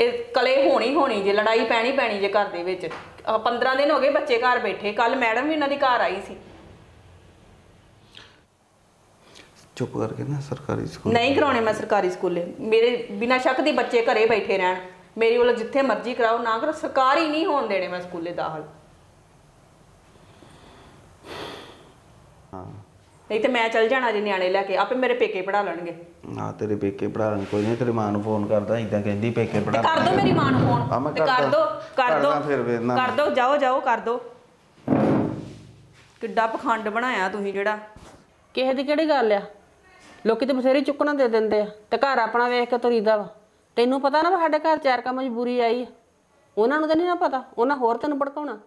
ਇਹ ਕਲੇ ਹੋਣੀ ਹੋਣੀ ਜੇ ਲੜਾਈ ਪੈਣੀ ਪੈਣੀ ਜੇ ਘਰ ਦੇ ਵਿੱਚ। ਆਹ 15 ਦਿਨ ਹੋ ਗਏ ਬੱਚੇ ਘਰ ਬੈਠੇ ਕੱਲ ਮੈਡਮ ਵੀ ਇਹਨਾਂ ਦੀ ਘਰ ਆਈ ਸੀ। ਚੁੱਪ ਕਰਕੇ ਨਾ ਸਰਕਾਰੀ ਸਕੂਲ ਨਹੀਂ ਕਰਾਉਣੇ ਮੈਂ ਸਰਕਾਰੀ ਸਕੂਲੇ। ਮੇਰੇ ਬਿਨਾਂ ਸ਼ੱਕ ਦੀ ਬੱਚੇ ਘਰੇ ਬੈਠੇ ਰਹਿਣ। ਮੇਰੀ ਵੱਲੋਂ ਜਿੱਥੇ ਮਰਜ਼ੀ ਕਰਾਓ ਨਾ ਕਰੋ ਸਰਕਾਰੀ ਨਹੀਂ ਹੋਣ ਦੇਣੇ ਮੈਂ ਸਕੂਲੇ ਦਾਖਲ। ਨਹੀਂ ਤੇ ਮੈਂ ਚੱਲ ਜਾਣਾ ਜੇ ਨਿਆਣੇ ਲੈ ਕੇ ਆਪੇ ਮੇਰੇ ਪੇਕੇ ਪੜਾ ਲੈਣਗੇ। ਨਾ ਤੇਰੇ ਪੇਕੇ ਪੜਾਉਣ ਕੋਈ ਨਹੀਂ ਤੇਰੀ ਮਾਂ ਨੂੰ ਫੋਨ ਕਰਦਾ ਇਦਾਂ ਕਹਿੰਦੀ ਪੇਕੇ ਪੜਾ ਕਰ ਦੋ ਮੇਰੀ ਮਾਂ ਨੂੰ ਆ ਮੈਂ ਫੋਨ ਤੇ ਕਰ ਕਰਦਾ। ਦੋ ਕਰ ਦੋ ਕਰਦਾ ਫਿਰ ਵੇਖਦਾ ਕਰ ਦੋ ਜਾਓ ਜਾਓ ਕਰ ਦੋ। ਕਿੱਡਾ ਪਖੰਡ ਬਣਾਇਆ ਤੁਸੀਂ ਜਿਹੜਾ। ਕਿਸੇ ਦੀ ਕਿਹੜੀ ਗੱਲ ਆ? ਲੋਕੀ ਤੇ ਬਥੇਰੀ ਚੁੱਕਣਾ ਦੇ ਦਿੰਦੇ ਆ ਤੇ ਘਰ ਆਪਣਾ ਵੇਖ ਕੇ ਤੁਰੀਦਾ ਵਾ। ਤੈਨੂੰ ਪਤਾ ਨਾ ਵੀ ਸਾਡੇ ਘਰ ਚਾਰ ਕਾ ਮਜਬੂਰੀ ਆਈ ਆ? ਉਹਨਾਂ ਨੂੰ ਤਾਂ ਨਹੀਂ ਨਾ ਪਤਾ ਉਹਨਾਂ ਹੋਰ ਤੈਨੂੰ ਭੜਕਾਉਣਾ।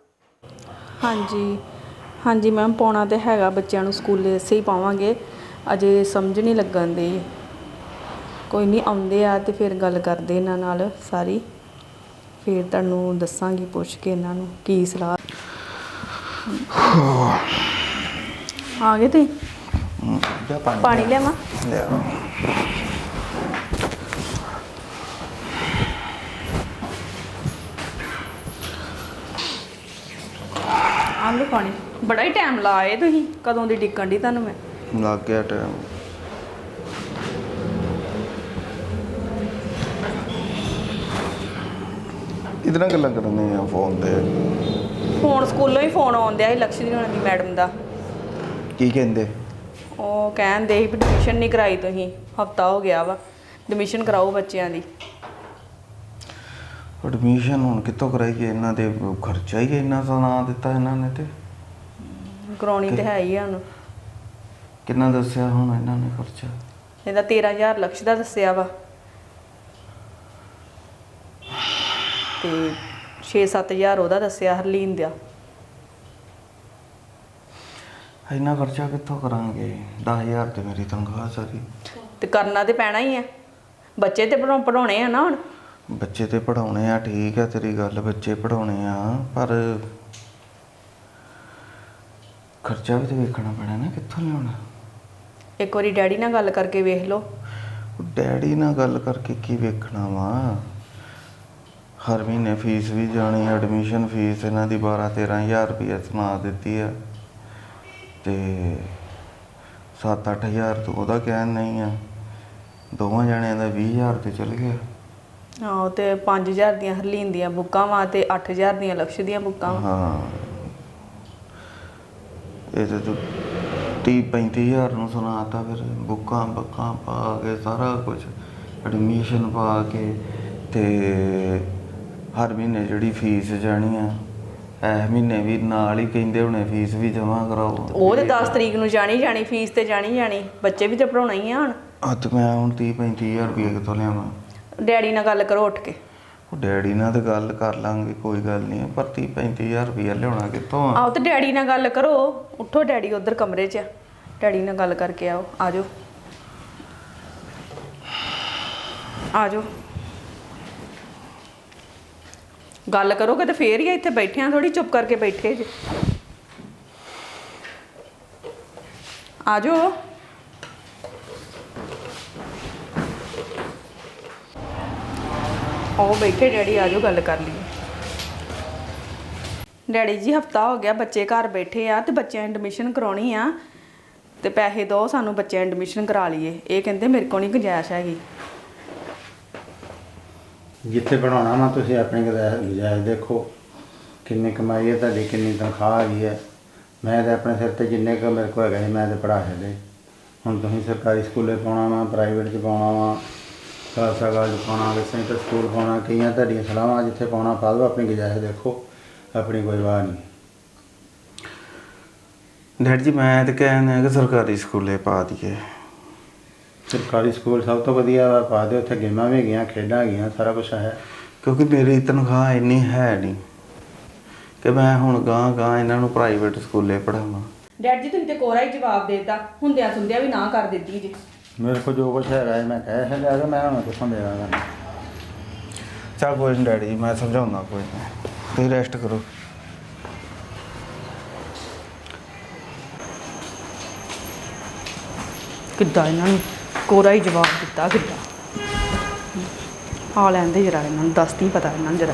ਹਾਂਜੀ। ਹਾਂਜੀ ਮੈਮ ਪਾਉਣਾ ਤੇ ਹੈਗਾ ਬੱਚਿਆਂ ਨੂੰ ਸਕੂਲੇ ਇਸੇ ਹੀ ਪਾਵਾਂਗੇ। ਅਜੇ ਸਮਝ ਨਹੀਂ ਲੱਗਣ ਦੀ। ਕੋਈ ਨਹੀਂ ਆਉਂਦੇ ਆ ਤੇ ਫਿਰ ਗੱਲ ਕਰਦੇ ਇਹਨਾਂ ਨਾਲ ਸਾਰੀ। ਫਿਰ ਤੁਹਾਨੂੰ ਦੱਸਾਂਗੀ ਪੁੱਛ ਕੇ ਇਹਨਾਂ ਨੂੰ ਕੀ ਸਲਾਹ। ਆ ਗਏ ਜਾ ਪਾਣੀ ਪਾਣੀ ਲਿਆਵਾਂ? ਲਿਆ। ਆ ਲਓ ਪਾਣੀ ਬੜਾ ਹੀ ਟਾਈਮ ਲਾਏ ਤੁਸੀਂ ਕਦੋਂ ਦੀ ਡਿੱਕਣ ਦੀ ਤੁਹਾਨੂੰ ਮੈਂ? ਲੱਗ ਗਿਆ ਟਾਈਮ ਇਤਨਾ ਗੱਲਾਂ ਕਰਨੇ ਆ ਫੋਨ ਤੇ? ਫੋਨ ਸਕੂਲੋਂ ਹੀ ਫੋਨ ਆਉਂਦਿਆ ਸੀ ਲక్ష్ਮੀ ਹੋਣਾ ਦੀ ਮੈਡਮ ਦਾ। ਕੀ ਕਹਿੰਦੇ? ਉਹ ਕਹਿੰਦੇ ਸੀ ਵੀ ਐਡਮਿਸ਼ਨ ਨਹੀਂ ਕਰਾਈ ਤੁਸੀਂ ਹਫਤਾ ਹੋ ਗਿਆ ਵਾ ਐਡਮਿਸ਼ਨ ਕਰਾਓ ਬੱਚਿਆਂ ਦੀ। ਐਡਮਿਸ਼ਨ ਹੁਣ ਕਿੱਥੋਂ ਕਰਾਈਏ? ਇਹਨਾਂ ਦੇ ਖਰਚਾ ਹੀ ਇੰਨਾ ਸੁਣਾ ਦਿੱਤਾ ਇਹਨਾਂ ਨੇ ਤੇ। ਕਰਾਉਣੀ ਤੇ ਹੈ ਹੀ ਆ ਹੁਣ ਕਿੰਨਾ ਦੱਸਿਆ ਹੁਣ ਇਹਨਾਂ ਨੇ ਖਰਚਾ? ਇਹਦਾ 13000 ਲਕਸ਼ ਦਾ ਦੱਸਿਆ ਵਾ। ਤੇ 6-7000 ਉਹਦਾ ਦੱਸਿਆ ਹਰਲੀਨ ਦਾ। ਇੰਨਾ ਖਰਚਾ ਕਿੱਥੋਂ ਕਰਾਂਗੇ? 10000 ਤੇ ਮੇਰੀ ਤਨਖਾਹ ਸਾਰੀ। ਤੇ ਕਰਨਾ ਤੇ ਪੈਣਾ ਹੀ ਆ। ਬੱਚੇ ਤੇ ਪੜ੍ਹਾਉ- ਪੜ੍ਹਾਉਣੇ ਆ ਨਾ ਹੁਣ। ਬੱਚੇ ਤੇ ਪੜਾਉਣੇ ਆ ਠੀਕ ਹੈ ਤੇਰੀ ਗੱਲ ਬੱਚੇ ਪੜਾਉਣੇ ਆ ਪਰ ਖਰਚਾ ਵੀ ਤੇ ਵੇਖਣਾ ਪੈਣਾ ਨਾ ਕਿੱਥੋਂ ਲਿਆਉਣਾ? ਇੱਕ ਵਾਰੀ ਡੈਡੀ ਨਾਲ ਗੱਲ ਕਰਕੇ ਵੇਖ ਲਓ। ਉਹ ਡੈਡੀ ਨਾਲ ਗੱਲ ਕਰਕੇ ਕੀ ਵੇਖਣਾ ਵਾ? ਹਰ ਮਹੀਨੇ ਫੀਸ ਵੀ ਜਾਣੀ ਐਡਮਿਸ਼ਨ ਫੀਸ ਇਹਨਾਂ ਦੀ 12 13000 ਰੁਪਏ ਸੁਣਾ ਦਿੱਤੀ ਆ। ਤੇ 7-8000 ਤੋਂ ਉਹਦਾ ਕਹਿਣ ਨਹੀਂ ਆ। ਦੋਵਾਂ ਜਣਿਆਂ ਦਾ 20000 ਤੇ ਚਲ ਗਿਆ। ਆਹੋ ਤੇ 5000 ਦੀਆਂ ਹਰਲੀਨ ਦੀਆਂ ਬੁੱਕਾਂ ਵਾ ਤੇ 8000 ਦੀਆਂ ਲਕਸ਼ ਦੀਆਂ ਬੁੱਕਾਂ ਵਾ। ਹਾਂ। ਇਹ ਤੇ ਤੂੰ 30 35000 ਨੂੰ ਸੁਣਾਤਾ ਫਿਰ ਬੁੱਕਾਂ ਬੱਕਾਂ ਪਾ ਕੇ ਸਾਰਾ ਕੁਝ ਐਡਮਿਸ਼ਨ ਪਾ ਕੇ ਤੇ ਹਰ ਮਹੀਨੇ ਜਿਹੜੀ ਫੀਸ ਜਾਣੀ ਆ ਇਹ ਮਹੀਨੇ ਵੀ ਨਾਲ ਹੀ ਕਹਿੰਦੇ ਹੁਣੇ ਫੀਸ ਵੀ ਜਮ੍ਹਾਂ ਕਰਾਓ। ਉਹ ਤੇ 10 ਤਰੀਕ ਨੂੰ ਜਾਣੀ ਜਾਣੀ ਫੀਸ ਤੇ ਜਾਣੀ ਜਾਣੀ ਬੱਚੇ ਵੀ ਤੇ ਪੜਾਉਣਾ ਹੀ ਆ ਹੁਣ। ਤੇ ਮੈਂ ਹੁਣ 30 35000 ਰੁਪਏ ਕਿੱਥੋਂ ਲਿਆਵਾਂ? ਡੈਡੀ ਨਾਲ ਗੱਲ ਕਰੋ ਉੱਠ ਕੇ। ਉਹ ਡੈਡੀ ਨਾਲ ਤੇ ਗੱਲ ਕਰ ਲਾਂਗੇ ਕੋਈ ਗੱਲ ਨਹੀਂ। ਪਰ 30 35000 ਰੁਪਏ ਲਿਆਉਣਾ ਕਿੱਥੋਂ ਆ? ਆਓ ਤੇ ਡੈਡੀ ਨਾਲ ਗੱਲ ਕਰੋ। ਉੱਠੋ ਡੈਡੀ ਉਧਰ ਕਮਰੇ 'ਚ। ਆ ਡੈਡੀ ਨਾਲ ਗੱਲ ਕਰਕੇ ਆਓ। ਆਜੋ। ਆਜੋ। ਗੱਲ ਕਰੋਗੇ ਤੇ ਫੇਰ ਹੀ ਆ, ਇੱਥੇ ਬੈਠੇ ਆ ਥੋੜੀ ਚੁੱਪ ਕਰਕੇ ਬੈਠੇ ਜੇ। ਆਜੋ। ਆਓ ਬੈਠੇ, ਡੈਡੀ ਆਜੋ ਗੱਲ ਕਰ ਲਈਏ। ਡੈਡੀ ਜੀ, ਹਫਤਾ ਹੋ ਗਿਆ ਬੱਚੇ ਘਰ ਬੈਠੇ ਆ ਤੇ ਬੱਚਿਆਂ ਐਡਮਿਸ਼ਨ ਕਰਾਉਣੀ ਆ। ਤੇ ਪੈਸੇ ਦਿਓ ਸਾਨੂੰ ਬੱਚਿਆਂ ਐਡਮਿਸ਼ਨ ਕਰਾ ਲਈਏ। ਇਹ ਕਹਿੰਦੇ ਮੇਰੇ ਕੋਲ ਨਹੀਂ ਗੁੰਜਾਇਸ਼ ਹੈਗੀ। ਜਿੱਥੇ ਬਣਾਉਣਾ ਵਾ, ਤੁਸੀਂ ਆਪਣੀ ਗੁਜ਼ਾਇਸ਼ ਦੇਖੋ। ਕਿੰਨੀ ਕਮਾਈ ਹੈ ਤੁਹਾਡੀ, ਕਿੰਨੀ ਤਨਖਾਹ ਆ ਗਈ ਹੈ। ਮੈਂ ਤਾਂ ਆਪਣੇ ਸਿਰ ਤੇ ਜਿੰਨੇ ਕੁ ਮੇਰੇ ਕੋਲ ਹੈਗਾ ਸੀ, ਮੈਂ ਤੇ ਪੜ੍ਹਾ ਛੱਡੇ। ਹੁਣ ਤੁਸੀਂ ਸਰਕਾਰੀ ਸਕੂਲੇ ਪਾਉਣਾ ਵਾ ਪ੍ਰਾਈਵੇਟ 'ਚ ਪਾਉਣਾ ਵਾ। ਖਾਲਸਾ ਕਾਲਜ ਪਾਉਣਾ ਕਿ ਸੈਂਟਰ ਸਕੂਲ ਪਾਉਣਾ ਕਈਆਂ ਤੁਹਾਡੀਆਂ ਸਲਾਹਾਂ ਜਿੱਥੇ ਪਾਉਣਾ ਪਾ ਦਿਓ ਆਪਣੀ ਗੁਜ਼ਾਇਸ਼ ਦੇਖੋ ਆਪਣੀ ਕੋਈ ਵਾਹ ਨਹੀਂ। ਡੈਡ ਜੀ ਮੈਂ ਤਾਂ ਕਹਿੰਦਾ ਕਿ ਸਰਕਾਰੀ ਸਕੂਲੇ ਪਾ ਦਈਏ। ਸਰਕਾਰੀ ਸਕੂਲ ਸਭ ਤੋਂ ਵਧੀਆ ਵਾ ਪਾ ਦਿਓ ਉੱਥੇ ਗੇਮਾਂ ਵੀ ਹੈਗੀਆਂ ਖੇਡਾਂ ਹੈਗੀਆਂ ਸਾਰਾ ਕੁਝ ਹੈ। ਕਿਉਂਕਿ ਮੇਰੀ ਤਨਖਾਹ ਇੰਨੀ ਹੈ ਨਹੀਂ ਕਿ ਮੈਂ ਹੁਣ ਗਾਂ ਗਾਂ ਇਹਨਾਂ ਨੂੰ ਪ੍ਰਾਈਵੇਟ ਸਕੂਲੇ ਪੜਾਵਾਂ ਡੈਡ ਜੀ ਤੁਸੀਂ ਤੇ ਕੋਰਾ ਹੀ ਜਵਾਬ ਦੇਤਾ। ਹੁੰਦਿਆਂ ਸੁੰਦਿਆਂ ਵੀ ਨਾ ਕਰ ਦਿੱਤੀ ਜੀ। ਮੇਰੇ ਕੋਲ ਜੋ ਕੁਝ ਹੈਗਾ ਹੈ ਮੈਂ ਕਹਿ ਛੱਡਿਆ ਤੇ ਮੈਂ ਹੁਣ ਕਿੱਥੋਂ ਦੇਵਾਂਗਾ ਚਲ ਕੋਈ ਨਹੀਂ ਡੈਡੀ ਜੀ ਮੈਂ ਸਮਝਾਉਂਦਾ ਕੋਈ ਨਹੀਂ ਤੁਸੀਂ ਰੈਸਟ ਕਰੋ। ਕਿੱਦਾਂ ਇਹਨਾਂ ਨੂੰ? ਕੋਰਾ ਹੀ ਜਵਾਬ ਦਿੱਤਾ ਕਿੱਦਾਂ? ਆ ਲੈਂਦੇ ਜਰਾ ਇਹਨਾਂ ਨੂੰ ਦੱਸਦੀ ਪਤਾ ਇਹਨਾਂ ਨੂੰ ਜਰਾ।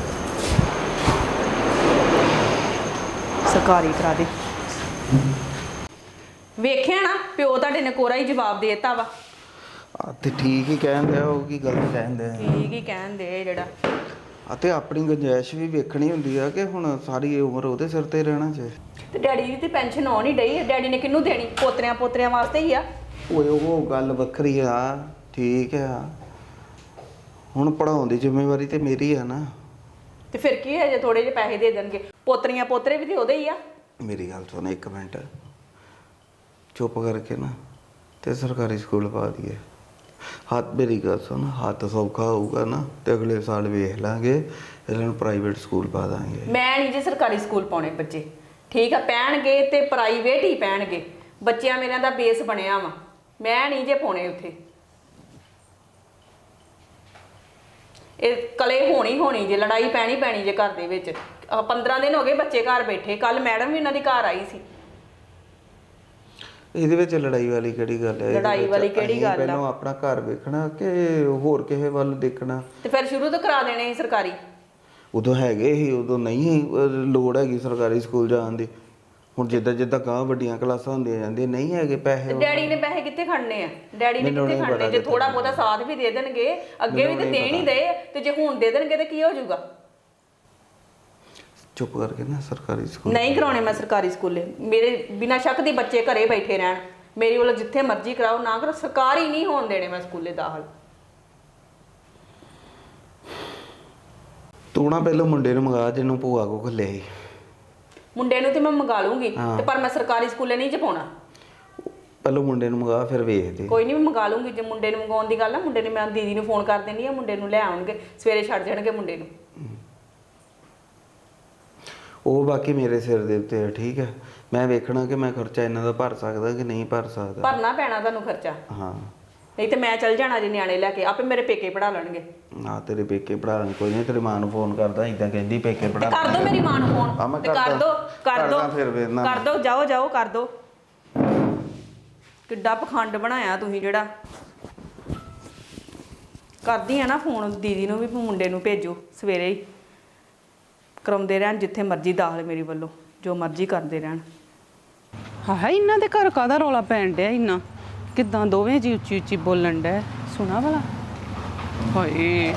ਸਰਕਾਰੀ ਕਰਾ ਦੇ। ਵੇਖਿਆ ਨਾ ਪਿਓ ਤੁਹਾਡੇ ਨੇ ਕੋਰਾ ਹੀ ਜਵਾਬ ਦੇ ਦਿੱਤਾ ਵਾ। ਆ ਤੇ ਠੀਕ ਹੀ ਕਹਿੰਦੇ ਆ ਉਹ ਕੀ ਗਲਤ ਕਹਿੰਦੇ ਆ ਠੀਕ ਹੀ ਕਹਿੰਦੇ ਜਿਹੜਾ। ਅਤੇ ਆਪਣੀ ਗੁੰਜਾਇਸ਼ ਵੀ ਵੇਖਣੀ ਹੁੰਦੀ ਆ ਕਿ ਹੁਣ ਸਾਰੀ ਉਮਰ ਉਹਦੇ ਸਿਰ ਤੇ ਰਹਿਣਾ ਚਾਹੀਦਾ ਤੇ ਡੈਡੀ ਦੀ ਤੇ ਪੈਨਸ਼ਨ ਆਉਣ ਹੀ ਡਈ ਡੈਡੀ ਨੇ ਕਿਹਨੂੰ ਦੇਣੀ? ਪੋਤਰਿਆਂ ਪੋਤਰਿਆਂ ਵਾਸਤੇ ਹੀ ਆ। ਓਏ ਉਹ ਗੱਲ ਵੱਖਰੀ ਆ। ਠੀਕ ਆ। ਹੁਣ ਪੜਾਉਣ ਦੀ ਜ਼ਿੰਮੇਵਾਰੀ ਤੇ ਮੇਰੀ ਆ ਨਾ। ਤੇ ਫਿਰ ਕੀ ਹੈ ਜੇ ਥੋੜੇ ਜਿਹੇ ਪੈਸੇ ਦੇ ਦੇਣਗੇ? ਪੋਤਰੀਆਂ ਪੋਤਰੇ ਵੀ ਤੇ ਉਹਦੇ ਹੀ ਆ। ਮੇਰੀ ਗੱਲ ਸੁਣ ਇੱਕ ਮਿੰਟ। ਚੁੱਪ ਕਰਕੇ ਨਾ ਤੇ ਸਰਕਾਰੀ ਸਕੂਲ ਪਾ ਦਈਏ। ਹੱਥ ਮੇਰੀ ਗੱਲ ਸੁਣ, ਹੱਥ ਸੌਖਾ ਹੋਊਗਾ ਨਾ ਤੇ ਅਗਲੇ ਸਾਲ ਵੇਖ ਲਾਂਗੇ, ਇਹਨਾਂ ਨੂੰ ਪ੍ਰਾਈਵੇਟ ਸਕੂਲ ਪਾ ਦਾਂਗੇ। ਮੈਂ ਨਹੀਂ ਜੇ ਸਰਕਾਰੀ ਸਕੂਲ ਪਾਉਣੇ ਬੱਚੇ। ਠੀਕ ਆ, ਪੈਣਗੇ ਤੇ ਪ੍ਰਾਈਵੇਟ ਹੀ ਪੈਣਗੇ। ਬੱਚਿਆਂ ਮੇਰਿਆਂ ਦਾ ਬੇਸ ਬਣਿਆ ਵਾ। ਮੈਂ ਨਹੀਂ ਜੇ ਪਾਉਣੇ ਉੱਥੇ। ਇਹ ਕਲੇ ਹੋਣੀ ਹੋਣੀ ਜੇ, ਲੜਾਈ ਪੈਣੀ ਪੈਣੀ ਜੇ ਘਰ ਦੇ ਵਿੱਚ। ਆਹ 15 ਦਿਨ ਹੋ ਗਏ ਬੱਚੇ ਘਰ ਬੈਠੇ। ਕੱਲ ਮੈਡਮ ਵੀ ਇਹਨਾਂ ਦੀ ਘਰ ਆਈ ਸੀ। ਇਹਦੇ ਵਿੱਚ ਲੜਾਈ ਵਾਲੀ ਕਿਹੜੀ ਗੱਲ ਹੈ? ਇਹਦੇ ਲੜਾਈ ਵਿੱਚ ਵਾਲੀ ਕਿਹੜੀ ਅਸੀਂ ਗੱਲ ਆ? ਪਹਿਲਾਂ ਆਪਣਾ ਘਰ ਵੇਖਣਾ ਕਿ ਹੋਰ ਕਿਸੇ ਵੱਲ ਦੇਖਣਾ? ਤੇ ਫਿਰ ਸ਼ੁਰੂ ਤੋਂ ਕਰਾ ਦੇਣੇ ਸੀ ਸਰਕਾਰੀ? ਉਦੋਂ ਹੈਗੇ ਹੀ ਉਦੋਂ ਨਹੀਂ ਸੀ, ਅਹ ਲੋੜ ਹੈਗੀ ਸਰਕਾਰੀ ਸਕੂਲ ਜਾਣ ਦੀ। ਹੁਣ ਜਿੱਦਾਂ ਜਿੱਦਾਂ ਗਾਂ ਵੱਡੀਆਂ ਕਲਾਸਾਂ ਹੁੰਦੀਆਂ ਜਾਂਦੀਆਂ ਨਹੀਂ ਹੈਗੇ ਤੇ ਪੈਸੇ ਡੈਡੀ ਨੇ ਪੈਸੇ ਕਿੱਥੇ ਖੜਨੇ ਆ? ਡੈਡੀ ਨੇ ਮੈਨੂੰ ਕਿੱਥੇ ਨਹੀਂ ਖੜਨੇ ਪਤਾ ਜੇ ਥੋੜਾ ਬਹੁਤਾ ਸਾਥ ਵੀ ਦੇ ਦੇਣਗੇ ਅੱਗੇ ਵੀ ਤੇ ਦੇਣ ਹੀ ਦੇ। ਤੇ ਜੇ ਹੁਣ ਦੇ ਦੇਣਗੇ ਤੇ ਕੀ ਹੋ ਜਾਊਗਾ? ਚੁੱਪ ਕਰਕੇ ਨਾ ਸਰਕਾਰੀ ਸਕੂਲ ਨਹੀਂ ਕਰਾਉਣੇ ਮੈਂ ਸਰਕਾਰੀ ਸਕੂਲੇ। ਮੇਰੇ ਬਿਨਾਂ ਸ਼ੱਕ ਦੀ ਬੱਚੇ ਘਰੇ ਬੈਠੇ ਰਹਿਣ। ਮੇਰੀ ਵੱਲੋਂ ਜਿੱਥੇ ਮਰਜ਼ੀ ਕਰਾਓ ਨਾ ਕਰੋ ਸਰਕਾਰੀ ਨਹੀਂ ਹੋਣ ਦੇਣੇ ਮੈਂ ਸਕੂਲੇ ਦਾਖਲ। ਤੂੰ ਨਾ ਪਹਿਲਾਂ ਮੁੰਡੇ ਨੂੰ ਮੰਗਾ ਜਿਹਨੂੰ ਭੂਆ ਕੋ ਘੱਲਿਆ ਸੀ। ਮੁੰਡੇ ਨੂੰ ਤੇ ਮੈਂ ਮੰਗਾ ਲੂੰਗੀ ਹਾਂ। ਤੇ ਪਰ ਮੈਂ ਸਰਕਾਰੀ ਸਕੂਲੇ ਨਹੀਂ ਜਪਾਉਣਾ। ਪਹਿਲਾਂ ਮੁੰਡੇ ਨੂੰ ਮੰਗਾ ਫਿਰ ਵੇਖਦੇ। ਕੋਈ ਨਹੀਂ ਮੈਂ ਮੰਗਾ ਲੂੰਗੀ। ਜੇ ਮੁੰਡੇ ਨੂੰ ਮੰਗਾਉਣ ਦੀ ਗੱਲ ਆ ਮੁੰਡੇ ਨੇ ਮੈਂ ਦੀਦੀ ਨੂੰ ਫੋਨ ਕਰ ਦੇਣੀ ਆ ਮੁੰਡੇ ਨੂੰ ਲੈ ਆਉਣਗੇ। ਸਵੇਰੇ ਛੱਡ ਜਾਣਗੇ ਮੁੰਡੇ ਨੂੰ। ਉਹ ਬਾਕੀ ਮੇਰੇ ਸਿਰ ਦੇ ਉੱਤੇ ਹੈ ਠੀਕ ਹੈ। ਮੈਂ ਵੇਖਣਾ ਕਿ ਮੈਂ ਖਰਚਾ ਇਹਨਾਂ ਦਾ ਭਰ ਸਕਦਾ ਕਿ ਨਹੀਂ ਭਰ ਸਕਦਾ। ਭਰਨਾ ਪੈਣਾ ਤੁਹਾਨੂੰ ਖਰਚਾ। ਹਾਂ। ਨਹੀਂ ਤੇ ਮੈਂ ਚੱਲ ਜਾਣਾ ਜੇ ਨਿਆਣੇ ਲੈ ਕੇ ਆਪੇ ਮੇਰੇ ਪੇਕੇ ਪੜਾ ਲੈਣਗੇ। ਆ ਤੇਰੇ ਪੇਕੇ ਪੜਾਣ ਕੋਈ ਨਹੀਂ ਤੇਰੀ ਮਾਂ ਨੂੰ ਫੋਨ ਕਰਦਾ ਇਦਾਂ ਕਹਿੰਦੀ ਪੇਕੇ ਤੇ ਪੜਾ ਕਰ ਦੋ ਮੇਰੀ ਮਾਂ ਨੂੰ ਹਾਂ, ਮੈਂ ਫੋਨ ਤੇ ਕਰ ਕਰਦਾ। ਦੋ ਕਰ ਦੋ ਕਰਦਾ ਫਿਰ ਵੇਖਣਾ ਕਰ ਦੋ ਜਾਓ ਜਾਓ ਕਰ ਦੋ। ਕਿੱਡਾ ਪਖੰਡ ਬਣਾਇਆ ਤੁਸੀਂ ਜਿਹੜਾ। ਕਰਦੀ ਆ ਨਾ ਫੋਨ ਦੀਦੀ ਨੂੰ ਵੀ ਮੁੰਡੇ ਨੂੰ ਭੇਜੋ ਸਵੇਰੇ ਹੀ। ਕਰਾਉਂਦੇ ਰਹਿਣ ਜਿੱਥੇ ਮਰਜ਼ੀ ਦਾਖਲ ਮੇਰੀ ਵੱਲੋਂ, ਜੋ ਮਰਜ਼ੀ ਕਰਦੇ ਰਹਿਣ। ਹਾਏ, ਇਹਨਾਂ ਦੇ ਘਰ ਕਾਦਾ ਰੌਲਾ ਪੈਣ ਡਿਆ ਇੰਨਾ? ਕਿਦਾਂ ਦੋਵੇਂ ਜੀ ਉੱਚੀ ਉੱਚੀ ਬੋਲਣ ਡੈ ਸੁਣਾ ਭਲਾ। ਹਾਏ,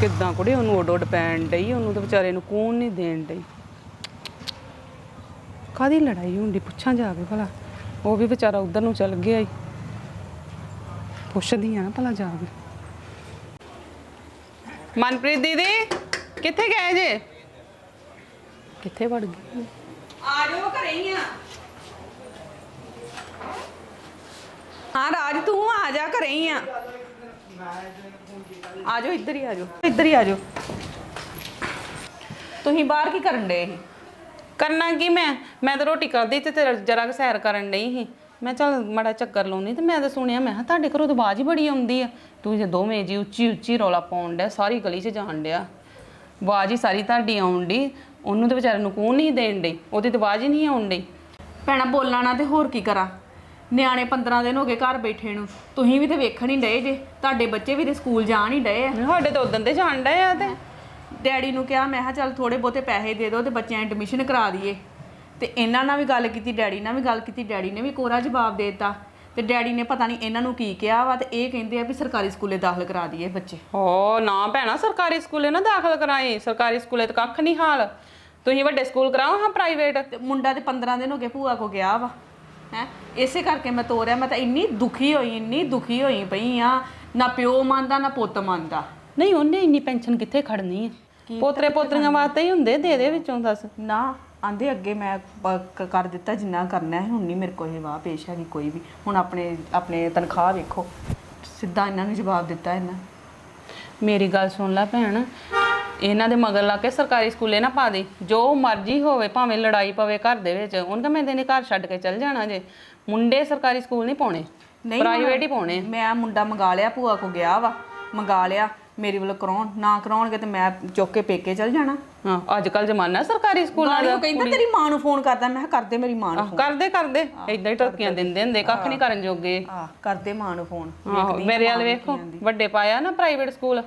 ਕਿਦਾਂ ਕੁੜੇ ਉਹਨੂੰ ਉੱਡ ਉੱਡ ਪੈਣ ਡਈ? ਉਹਨੂੰ ਤਾਂ ਵਿਚਾਰੇ ਨੂੰ ਕੌਣ ਨਹੀਂ ਦੇਣ ਡਈ। ਕਾਦੀ ਲੜਾਈ ਹੁੰਦੀ? ਪੁੱਛਾਂ ਜਾ ਕੇ ਭਲਾ। ਉਹ ਵੀ ਵਿਚਾਰਾ ਉਧਰ ਨੂੰ ਚੱਲ ਗਿਆ ਈ। ਪੁੱਛਦੀ ਆ ਨਾ ਭਲਾ ਜਾ ਕੇ। ਮਨਪ੍ਰੀਤ ਦੀਦੀ, ਕਿੱਥੇ ਗਏ ਜੇ? ਕਿੱਥੇ ਵੜ ਗਏ ਆ ਜਾਓ ਘਰੇ ਹੀ ਆ। ਹਾਂ ਰਾਜ ਤੂੰ ਆ ਜਾ, ਘਰੇ ਹੀ ਆ। ਆ ਜਾਓ, ਇੱਧਰ ਹੀ ਆ ਜਾਓ। ਇੱਧਰ ਹੀ ਆ ਜਾਓ। ਤੁਸੀਂ ਬਾਹਰ ਕੀ ਕਰਨ ਡਏ ਸੀ? ਕਰਨਾ ਕੀ ਮੈਂ? ਮੈਂ ਤਾਂ ਰੋਟੀ ਕਰਦੀ ਤੇ ਤੇਰਾ ਜਰਾ ਕੁ ਸੈਰ ਕਰਨ ਡਈ ਸੀ। ਮੈਂ ਚੱਲ ਮੜਾ ਚੱਕਰ ਲਾਉਣੀ ਤੇ ਮੈਂ ਤਾਂ ਸੁਣਿਆ, ਮੈਂ ਕਿਹਾ ਤੁਹਾਡੇ ਘਰੋਂ ਤਾਂ ਆਵਾਜ਼ ਹੀ ਬੜੀ ਆਉਂਦੀ ਆ। ਤੂੰ ਜੇ ਦੋਵੇਂ ਜੀ ਉੱਚੀ ਉੱਚੀ ਰੌਲਾ ਪਾਉਣ ਡਿਆ, ਸਾਰੀ ਗਲੀ 'ਚ ਜਾਣ ਡਿਆ। ਆਵਾਜ਼ ਹੀ ਸਾਰੀ ਤੁਹਾਡੀ ਆਉਣ ਡਈ। ਉਹਨੂੰ ਤਾਂ ਵਿਚਾਰੇ ਨੂੰ ਕੌਣ ਨਹੀਂ ਦੇਣ ਡਈ ਉਹਦੀ ਤਾਂ ਆਵਾਜ਼ ਹੀ ਨਹੀਂ ਆਉਣ ਡਈ। ਭੈਣਾ ਬੋਲਣਾ ਨਾ ਤੇ ਹੋਰ ਕੀ ਕਰਾਂ? ਨਿਆਣੇ 15 ਦਿਨ ਹੋ ਗਏ ਘਰ ਬੈਠੇ ਨੂੰ। ਤੁਸੀਂ ਵੀ ਤੇ ਵੇਖਣ ਹੀ ਡਏ ਜੇ ਤੁਹਾਡੇ ਬੱਚੇ ਵੀ ਤੇ ਸਕੂਲ ਜਾਣ ਹੀ ਡਏ ਆ। ਸਾਡੇ ਤਾਂ ਉਦੋਂ ਦੇ ਜਾਣ ਡਏ ਆ ਤੇ। ਡੈਡੀ ਨੂੰ ਕਿਹਾ ਮੈਂ ਕਿਹਾ ਚੱਲ ਥੋੜੇ ਬਹੁਤੇ ਪੈਸੇ ਦੇ ਦਿਓ ਤੇ ਬੱਚਿਆਂ ਐਡਮਿਸ਼ਨ ਕਰਾ ਦਈਏ। ਤੇ ਇਹਨਾਂ ਨਾਲ ਵੀ ਗੱਲ ਕੀਤੀ ਡੈਡੀ ਨਾਲ ਵੀ ਗੱਲ ਕੀਤੀ ਡੈਡੀ ਨੇ ਵੀ ਕੋਰਾ ਜਵਾਬ ਦੇ ਦਿੱਤਾ। ਤੇ ਡੈਡੀ ਨੇ ਪਤਾ ਨਹੀਂ ਇਹਨਾਂ ਨੂੰ ਕੀ ਕਿਹਾ ਵਾ ਤੇ ਇਹ ਕਹਿੰਦੇ ਆ ਵੀ ਸਰਕਾਰੀ ਸਕੂਲੇ ਦਾਖਲ ਕਰਾ ਦਈਏ ਬੱਚੇ। ਓ ਨਾ ਭੈਣਾ ਸਰਕਾਰੀ ਸਕੂਲੇ ਨਾ ਦਾਖਲ ਕਰਾਈ। ਸਰਕਾਰੀ ਸਕੂਲੇ ਤਾਂ ਕੱਖ ਨਹੀਂ ਹਾਲ। ਤੁਸੀਂ ਵੱਡੇ ਸਕੂਲ ਕਰਾਓ ਹਾਂ ਪ੍ਰਾਈਵੇਟ ਤੇ ਮੁੰਡਾ ਤੇ 15 ਦਿਨ ਹੋ ਗਏ ਭੂਆ ਕੋ ਗਿਆ ਵਾ ਹੈ? ਇਸੇ ਕਰਕੇ ਮੈਂ ਤੋਰਿਆ ਮੈਂ ਤਾਂ ਇੰਨੀ ਦੁਖੀ ਹੋਈ ਇੰਨੀ ਦੁਖੀ ਹੋਈ ਪਈ ਆ। ਨਾ ਪਿਓ ਮੰਨਦਾ ਨਾ ਪੁੱਤ ਮੰਨਦਾ। ਨਹੀਂ ਉਹਨੇ ਇੰਨੀ ਪੈਨਸ਼ਨ ਕਿੱਥੇ ਖੜਨੀ ਆ? ਪੋਤਰੇ ਪੋਤਰੀਆਂ ਵਾਸਤੇ ਹੀ ਹੁੰਦੇ ਦੇ ਦੇ ਵਿੱਚੋਂ ਦੱਸ। ਨਾ ਆਂਦੇ ਅੱਗੇ ਮੈਂ ਪ- ਕ- ਕਰ ਦਿੱਤਾ ਜਿੰਨਾ ਕਰਨਾ ਹੈ ਹੁਣ ਨਹੀਂ ਮੇਰੇ ਕੋਲ ਇਹ ਵਾਹ ਪੇਸ਼ ਹੈਗੀ ਕੋਈ ਵੀ। ਹੁਣ ਆਪਣੇ ਆਪਣੇ ਤਨਖਾਹ ਵੇਖੋ। ਸਿੱਧਾ ਇਹਨਾਂ ਨੂੰ ਜਵਾਬ ਦਿੱਤਾ ਇਹਨਾਂ। ਮੇਰੀ ਗੱਲ ਸੁਣ ਲੈ ਭੈਣ ਇਹਨਾਂ ਦੇ ਮਗਰ ਲਾ ਕੇ ਸਰਕਾਰੀ ਸਕੂਲੇ ਨਾ ਪਾ ਦੇ। ਜੋ ਮਰਜ਼ੀ ਹੋਵੇ ਭਾਵੇਂ ਲੜਾਈ ਪਵੇ ਘਰ ਦੇ ਵਿੱਚ ਉਹਨਾਂ ਦਾ ਮੈਂ ਤੇਨੇ ਘਰ ਛੱਡ ਕੇ ਚੱਲ ਜਾਣਾ ਜੇ। ਮੁੰਡੇ ਸਰਕਾਰੀ ਸਕੂਲ ਨਹੀਂ ਪਾਉਣੇ। ਨਹੀਂ ਪ੍ਰਾਈਵੇਟ ਹੀ ਪਾਉਣੇ। ਮੈਂ ਮੁੰਡਾ ਮੰਗਾ ਲਿਆ ਭੂਆ ਕੋ ਗਿਆ ਵਾ। ਮੰਗਾ ਲਿਆ। ਮੇਰੇ ਵੱਲੋਂ ਕਰਾਉਣ ਨਾ ਕਰਾਉਣਗੇ ਤੇ ਮੈਂ ਚੁੱਕ ਕੇ ਪੇਕੇ ਚਲ ਜਾਣਾ। ਹਾਂ ਅੱਜ ਕੱਲ ਜ਼ਮਾਨਾ ਸਰਕਾਰੀ ਸਕੂਲਾਂ ਦਾ ਉਹ ਕਹਿੰਦਾ ਤੇਰੀ ਮਾਂ ਨੂੰ ਫੋਨ ਕਰਦਾ ਮੈਂ ਕਿਹਾ ਕਰਦੇ ਮੇਰੀ ਮਾਂ ਨੂੰ ਆਹ, ਕਰਦੇ ਕਰਦੇ ਇਦਾਂ ਹੀ ਟੱਕੀਆਂ ਦਿੰਦੇ ਹੁੰਦੇ ਕੱਖ ਨਹੀਂ ਕਰਨ ਜੋਗੇ। ਆ ਕਰਦੇ ਮਾਂ ਨੂੰ ਫੋਨ। ਆਹੋ ਮੇਰੇ ਵਾਲ ਵੇਖੋ ਵੱਡੇ ਪਾਇਆ ਨਾ ਪ੍ਰਾਈਵੇਟ ਸਕੂਲ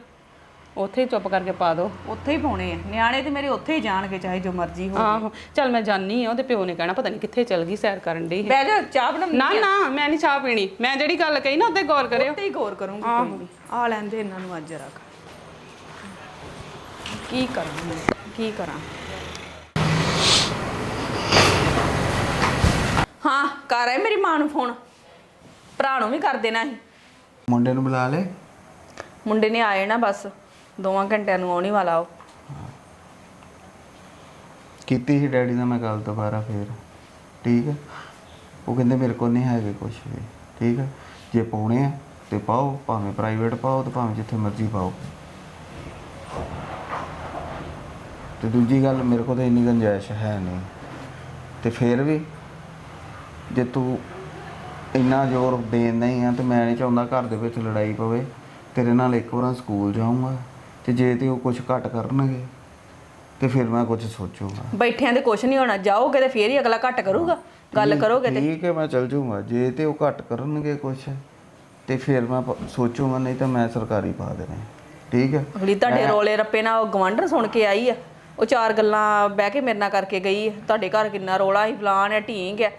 ਉੱਥੇ ਹੀ ਚੁੱਪ ਕਰਕੇ ਪਾ ਦਿਓ ਉੱਥੇ ਹੀ ਪਾਉਣੇ ਆ। ਨਿਆਣੇ ਤੇ ਮੇਰੇ ਉੱਥੇ ਹੀ ਜਾਣਗੇ ਚਾਹੇ ਜੋ ਮਰਜ਼ੀ ਹੋ ਆਹੋ ਚੱਲ ਮੈਂ ਜਾਨੀ ਆ ਉਹਦੇ ਪਿਓ ਨੇ ਕਹਿਣਾ ਪਤਾ ਨਹੀਂ ਕਿੱਥੇ ਚਲ ਗਈ ਸੈਰ ਕਰਨ ਡਈ ਬਹਿ ਜਾ ਚਾਹ ਬਣਾ ਨਾ ਨਾ ਮੈਂ ਨਹੀਂ ਚਾਹ ਪੀਣੀ। ਮੈਂ ਜਿਹੜੀ ਗੱਲ ਕਹੀ ਨਾ ਉੱਤੇ ਗੌਰ ਕਰਿਓ। ਉੱਤੇ ਹੀ ਗੌਰ ਕਰੂੰਗੀ ਕੋਈ ਨਹੀਂ ਆ ਲੈਂਦੇ ਇਹਨਾਂ ਨੂੰ ਅੱਜ ਰੱਖ। ਕੀ ਕਰਾਂ ਮੈਂ ਕੀ ਕਰਾਂ? ਹਾਂ ਕਰ ਆਏ ਮੇਰੀ ਮਾਂ ਨੂੰ ਫੋਨ। ਭਰਾ ਨੂੰ ਵੀ ਕਰ ਦੇਣਾ ਸੀ। ਮੁੰਡੇ ਨੂੰ ਬੁਲਾ ਲੈ ਮੁੰਡੇ ਨੇ ਆਏ ਨਾ ਬਸ। ਦੋਵਾਂ ਘੰਟਿਆਂ ਨੂੰ ਆਉਣੀ ਵਾਲਾ ਉਹ। ਕੀਤੀ ਸੀ ਡੈਡੀ ਨਾਲ ਮੈਂ ਗੱਲ ਦੁਬਾਰਾ ਫੇਰ। ਠੀਕ ਹੈ ਉਹ ਕਹਿੰਦੇ ਮੇਰੇ ਕੋਲ ਨਹੀਂ ਹੈਗੇ ਕੁਝ ਵੀ। ਠੀਕ ਹੈ ਜੇ ਪਾਉਣੇ ਆ ਤੇ ਪਾਓ, ਭਾਵੇਂ ਪ੍ਰਾਈਵੇਟ ਪਾਓ ਤੇ ਭਾਵੇਂ ਜਿੱਥੇ ਮਰਜ਼ੀ ਪਾਓ। ਤੇ ਦੂਜੀ ਗੱਲ, ਮੇਰੇ ਕੋਲ ਤਾਂ ਇੰਨੀ ਗੁੰਜਾਇਸ਼ ਹੈ ਨਹੀਂ। ਤੇ ਫਿਰ ਵੀ ਜੇ ਤੂੰ ਇੰਨਾ ਜ਼ੋਰ ਦੇਣ ਨਹੀਂ ਆ ਤੇ ਮੈਂ ਨਹੀਂ ਚਾਹੁੰਦਾ ਘਰ ਦੇ ਵਿੱਚ ਲੜਾਈ ਪਵੇ, ਤੇਰੇ ਨਾਲ ਇੱਕ ਵਾਰ ਸਕੂਲ ਜਾਊਂਗਾ। ਤੇ ਜੇ ਤੇ ਉਹ ਕੁਝ ਘੱਟ ਕਰਨਗੇ ਤੇ ਫਿਰ ਮੈਂ ਕੁਝ ਸੋਚੂਗਾ। ਬੈਠਿਆਂ ਤੇ ਕੁਛ ਨਹੀਂ ਹੋਣਾ ਜਾਓਗੇ ਤੇ ਫੇਰ ਹੀ ਅਗਲਾ ਘੱਟ ਕਰੂਗਾ। ਗੱਲ ਕਰੋਗੇ ਤੇ। ਠੀਕ ਹੈ ਮੈਂ ਚੱਲ ਜਾਊਂਗਾ ਜੇ ਤੇ ਉਹ ਘੱਟ ਕਰਨਗੇ ਕੁਝ ਤੇ ਫਿਰ ਮੈਂ ਪ- ਸੋਚੂਗਾ ਨਹੀਂ ਤਾਂ ਮੈਂ ਸਰਕਾਰੀ ਪਾ ਦੇਣੇ। ਠੀਕ ਹੈ? ਅਗਲੀ ਤੁਹਾਡੇ ਰੋਲੇ ਰੱਪੇ ਨਾਲ ਉਹ ਗਵਾਂਢਣ ਸੁਣ ਕੇ ਆਈ ਆ। ਉਹ ਚਾਰ ਗੱਲਾਂ ਬਹਿ ਕੇ ਮੇਰੇ ਨਾਲ ਕਰਕੇ ਗਈ ਆ। ਤੁਹਾਡੇ ਘਰ ਕਿੰਨਾ ਰੋਲਾ ਸੀ ਫਲਾਣ ਹੈ ਢੀਂਗ ਹੈ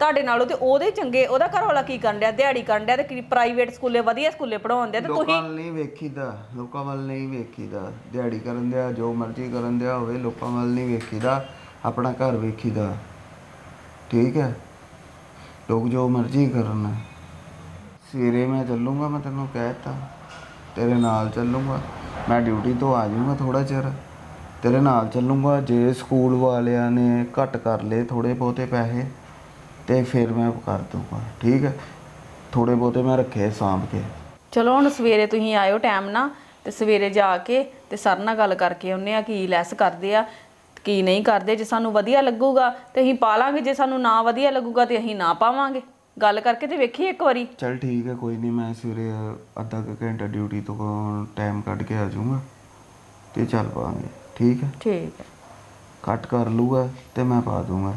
ਤੁਹਾਡੇ ਨਾਲੋਂ ਤੇ ਉਹਦੇ ਚੰਗੇ ਉਹਦਾ ਘਰ ਵਾਲਾ ਕੀ ਕਰਨ ਡਿਆ? ਦਿਹਾੜੀ ਕਰਨ ਡਿਆ ਤੇ ਪ੍ਰਾਈਵੇਟ ਸਕੂਲੇ ਵਧੀਆ ਸਕੂਲੇ ਪੜਾਉਣ ਡਿਆ ਤੇ ਤੁਸੀਂ? ਲੋਕਾਂ ਵੱਲ ਨਹੀਂ ਵੇਖੀਦਾ ਲੋਕਾਂ ਵੱਲ ਨਹੀਂ ਵੇਖੀਦਾ। ਦਿਹਾੜੀ ਕਰਨ ਦਿਆ ਜੋ ਮਰਜ਼ੀ ਕਰਨ ਦਿਆ ਹੋਵੇ ਲੋਕਾਂ ਵੱਲ ਨਹੀਂ ਵੇਖੀਦਾ ਆਪਣਾ ਘਰ ਵੇਖੀਦਾ। ਠੀਕ ਹੈ? ਲੋਕ ਜੋ ਮਰਜ਼ੀ ਕਰਨ। ਸਵੇਰੇ ਮੈਂ ਚੱਲੂੰਗਾ ਮੈਂ ਤੈਨੂੰ ਕਹਿਤਾ। ਤੇਰੇ ਨਾਲ ਚੱਲੂੰਗਾ। ਮੈਂ ਡਿਊਟੀ ਤੋਂ ਆ ਜਾਊਂਗਾ ਥੋੜਾ ਚਿਰ। ਤੇਰੇ ਨਾਲ ਚੱਲੂੰਗਾ। ਜੇ ਸਕੂਲ ਵਾਲਿਆਂ ਨੇ ਘੱਟ ਕਰ ਲਏ ਥੋੜੇ ਬਹੁਤੇ ਪੈਸੇ ਤੇ ਫਿਰ ਮੈਂ ਕਰ ਦੂੰਗਾ ਠੀਕ ਹੈ? ਥੋੜੇ ਬਹੁਤੇ ਮੈਂ ਰੱਖੇ ਸਾਂਭ ਕੇ। ਚਲੋ ਹੁਣ ਸਵੇਰੇ ਤੁਸੀਂ ਆਇਓ ਟਾਈਮ ਨਾਲ ਤੇ ਸਵੇਰੇ ਜਾ ਕੇ ਤੇ ਸਰ ਨਾਲ ਗੱਲ ਕਰਕੇ ਉਹਨੇ ਆ ਕੀ ਲੈਸ ਕਰਦੇ ਆ ਕੀ ਨਹੀਂ ਕਰਦੇ। ਜੇ ਸਾਨੂੰ ਵਧੀਆ ਲੱਗੂਗਾ ਤੇ ਅਸੀਂ ਪਾ ਲਾਂਗੇ। ਜੇ ਸਾਨੂੰ ਨਾ ਵਧੀਆ ਲੱਗੂਗਾ ਤੇ ਅਸੀਂ ਨਾ ਪਾਵਾਂਗੇ। ਗੱਲ ਕਰਕੇ ਤੇ ਵੇਖੀ ਇੱਕ ਵਾਰੀ। ਚਲ ਠੀਕ ਹੈ ਕੋਈ ਨਹੀਂ ਮੈਂ ਸਵੇਰੇ ਅੱਧਾ ਕੁ ਘੰਟਾ ਡਿਊਟੀ ਤੋਂ ਟਾਈਮ ਕੱਢ ਕੇ ਆ ਜਾਊਂਗਾ ਤੇ ਚੱਲ ਪਾਂਗੇ ਠੀਕ ਹੈ? ਠੀਕ ਹੈ। ਕੱਟ ਕਰ ਲੂਗਾ ਤੇ ਮੈਂ ਪਾ ਦੂੰਗਾ